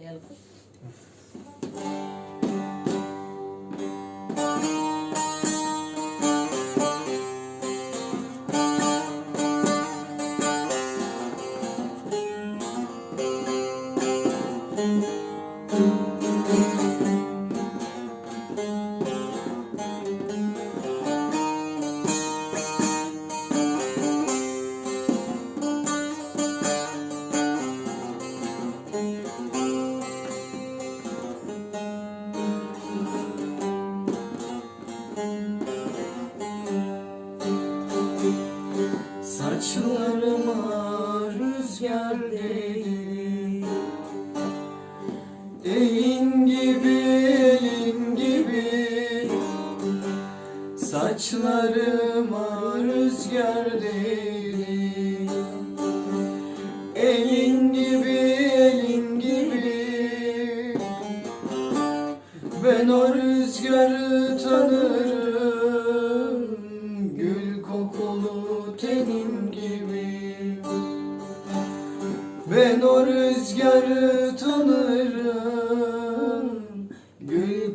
Gel kız. Saçlarıma Elin gibi elin gibi. Saçlarıma rüzgar değil. Elin gibi elin gibi. Ben o rüzgarı tanırım. Gül kokulu tenin gibi. Ben o rüzgarı tanırım Gül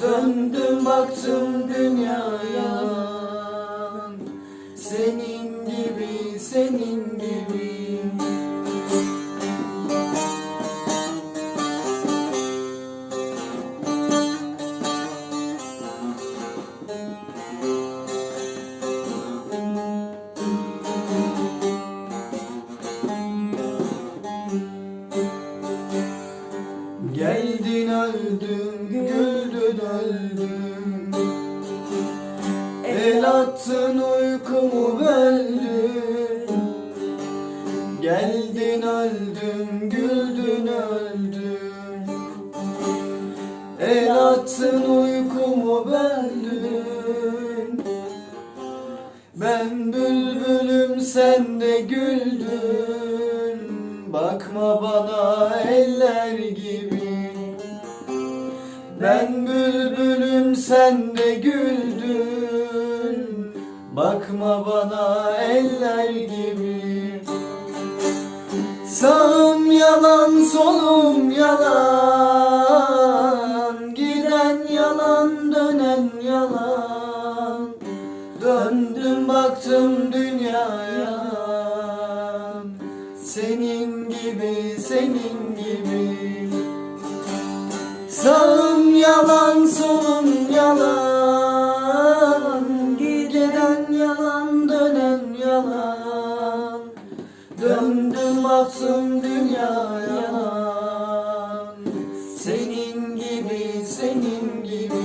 Döndüm baktım dünya yalan Senin gibi senin gibi güldün öldüm El attın uykumu böldün Geldin öldüm, güldün öldüm El attın uykumu böldün. Ben bülbülüm sen de güldün. Bakma bana eller gibi Ben bülbülüm sen de güldün. Bakma bana eller gibi. Sağım yalan solum yalan. Giden yalan dönen yalan. Döndüm baktım dünya yalan Senin gibi senin gibi. Sağım yalan sonun yalan. Giden yalan dönen yalan. Döndüm baktım dünya yalan. Senin gibi senin gibi.